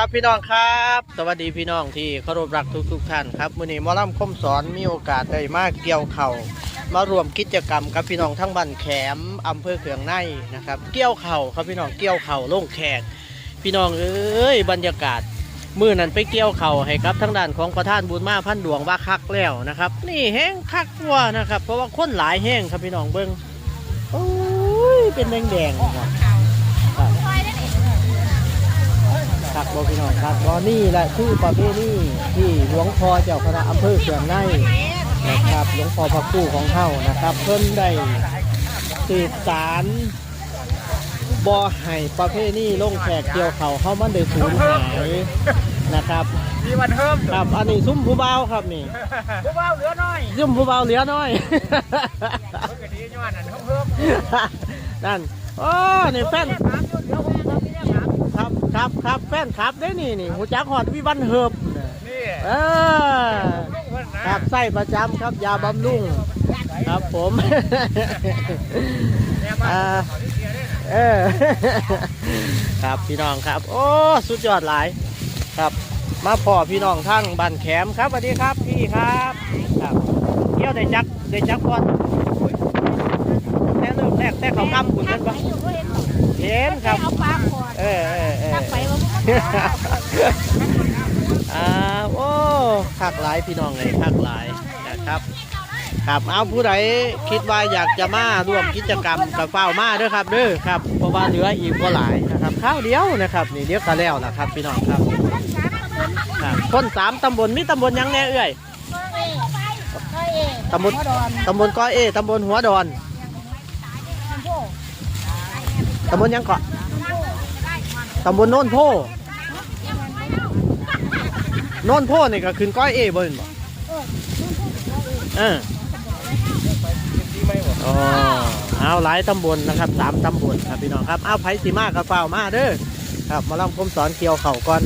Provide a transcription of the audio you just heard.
ครับพี่น้องครับ สวัสดีพี่น้องที่เคารพรักทุกทุกๆท่านครับมื้อนี้มอลำคมสอนมีโอกาสได้มากเกี่ยวเข่ามารวมกิจกรรมกับพี่น้องทั้งบ้านแขมอำเภอเขืองในนะครับ เกี่ยวเข่าครับพี่น้องเกี่ยวเข่าลงแขกพี่น้องเอ้ยบรรยากาศมื้อนั้นไปเกี่ยวเข่าให้กับทั้งด้านของประธานบุญมาพันดวงว่าคักแล้วนะครับ นี่แห้งคักว่านะครับ เพราะว่าคนหลายแห้งครับพี่น้องเบิ้งโอ้ยเป็นแดงๆครั ครับบพี่น้องครับบอนี่แหละคือประเพณีที่หลวงพ่อเจ้าคณะอำเภอเขื่องในนะครับหลวงพ่อพระคู่ของเฮานะครับ เพิ่นได้สืบสารบ่ให้ประเพณีลงแขกเกี่ยวเขาเฮามันได้สูญหายนะครับมีวันเพิ่มครับอันนี้ซุ้มผู้เบาวครับนี่ผู้ว่าเหลือน้อยซุ้มผู้เบาวเหลือน้อยเพิ่งกะดีย้อนอันเพิ่มเพิ่มนั่นโอ้นี่แฟนถามอยู่เดี๋ยวผมทำที่นี่ถาม ครับครับครับแฟนครับได้นี่นี่หูจักฮอดวิวันเฮิบน่ะนี่เออลุงเพิ่นนะครับไส้ประจำครับยาบำรุงครับผมแม่บ้านอ่าเขาที่เสียด้วยนะเออครับพี่น้องครับ โอ้สุดยอดหลายครับ มาพอพี่น้องทั้งบ้านแขมครับสวัสดีครับพี่ครับครับเที่ยวได้จักได้จักก่อนแต่เริ่มแรกแต่เขากำคุณเป็นปะเห็นครับเอาปลาขอดเอ่าวกมันอ่าโอ้คักหลายพี่น้องเลยคักหลายนะครับครับเอาผู้ใดคิดว่าอยากจะมาร่วมกิจกรรมกับเฝ้ามาด้อครับเด้อครับเพราะว่าเหลืออีกบ่หลายนะครับข้าวเดียวนะครับนี่เดียวก็แล้วนะครับ พี่น้องครับครับคนสามตำบลมีตำบลยังแน่เอ้ยตำบลตำบลก้อยเอตำบลหัวดอนตำบลยังเกาะ ตำบลโน่นโพโน่นโพนี่ก็ขึ้นก้อยเอบ่เห็นบ่เอออ๋อเอาหลายตำบลนะครับสามตำบลครับพี่น้องครับเอาไผ่สีมากกับเฝ้าวมาเด้อครับมาลองผมสอนเกี่ยวเข่าก่อน